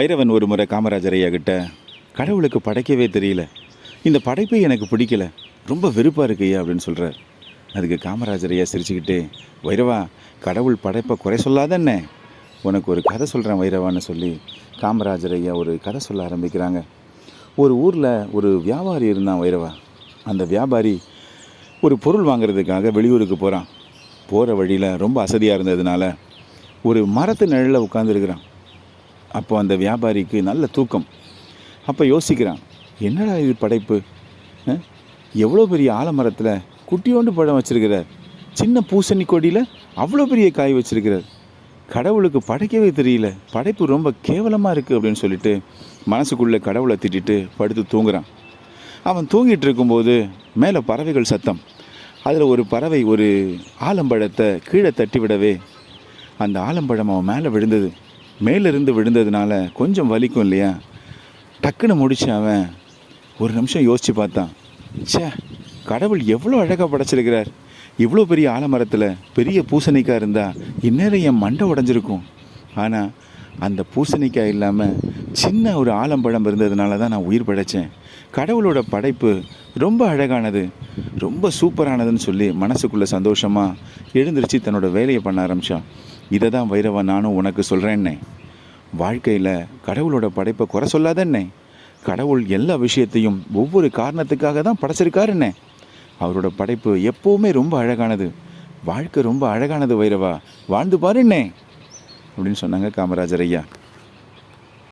பைரவன் ஒரு முறை காமராஜர் ஐயா கிட்ட கடவுளுக்கு படைக்கவே தெரியல. இந்த படைப்பே எனக்கு பிடிக்கல. ரொம்ப வெறுப்பாக இருக்கு ஐயா அப்படின்னு சொல்கிறார் அதுக்கு காமராஜர் ஐயா சிரிச்சுக்கிட்டு வைரவா கடவுள் படைப்பை குறை சொல்லாத என்ன? உனக்கு ஒரு கதை சொல்கிறேன் வைரவான்னு சொல்லி காமராஜர் ஐயா ஒரு கதை சொல்ல ஆரம்பிக்கிறாங்க. ஒரு ஊரில் ஒரு வியாபாரி இருந்தான் வைரவா அந்த வியாபாரி ஒரு பொருள் வாங்குறதுக்காக வெளியூருக்கு போகிறான் போகிற வழியில் ரொம்ப அசதியாக இருந்ததுனால ஒரு மரத்து நிழலில் உட்காந்துருக்கிறான் அப்போ அந்த வியாபாரிக்கு நல்ல தூக்கம். அப்போ யோசிக்கிறான் என்னடா இது படைப்பு? எவ்வளோ பெரிய ஆலமரத்தில் குட்டியோண்டு பழம் வச்சுருக்கிறார். சின்ன பூசணி கொடியில் அவ்வளோ பெரிய காய் வச்சுருக்கிறார். கடவுளுக்கு படைக்கவே தெரியல. படைப்பு ரொம்ப கேவலமாக இருக்குது அப்படின்னு சொல்லிட்டு மனசுக்குள்ளே கடவுளை திட்டிட்டு படுத்து தூங்குறான். அவன் தூங்கிட்டு இருக்கும்போது மேலே பறவைகள் சத்தம். அதில் ஒரு பறவை ஒரு ஆலம்பழத்தை கீழே தட்டி விடவே அந்த ஆலம்பழம் அவன் மேலே விழுந்தது. மேலிருந்து விழுந்ததுனால கொஞ்சம் வலிக்கும் இல்லையா? டக்குன்னு முடிச்சு அவன் ஒரு நிமிஷம் யோசித்து பார்த்தான். ச்சே கடவுள் எவ்வளோ அழகாக படைச்சிருக்கிறார். இவ்வளோ பெரிய ஆலமரத்தில் பெரிய பூசணிக்காய் இருந்தால் இந்நேரம் என் மண்டை உடஞ்சிருக்கும். ஆனால் அந்த பூசணிக்காய் இல்லாமல் சின்ன ஒரு ஆலம்பழம் இருந்ததுனால தான் நான் உயிர் படைத்தேன் கடவுளோட படைப்பு ரொம்ப அழகானது ரொம்ப சூப்பரானதுன்னு சொல்லி மனசுக்குள்ளே சந்தோஷமாக எழுந்திருச்சு தன்னோட வேலையை பண்ண ஆரம்பித்தான் இதை தான் வைரவா நானும் உனக்கு சொல்கிறேன்னே வாழ்க்கையில் கடவுளோட படைப்பை குறை சொல்லாதண்ணே கடவுள் எல்லா விஷயத்தையும் ஒவ்வொரு காரணத்துக்காக தான் படைச்சிருக்காருண்ணே அவரோட படைப்பு எப்போவுமே ரொம்ப அழகானது. வாழ்க்கை ரொம்ப அழகானது வைரவா வாழ்ந்து பாருண்ணே அப்படின்னு சொன்னாங்க காமராஜர் ஐயா.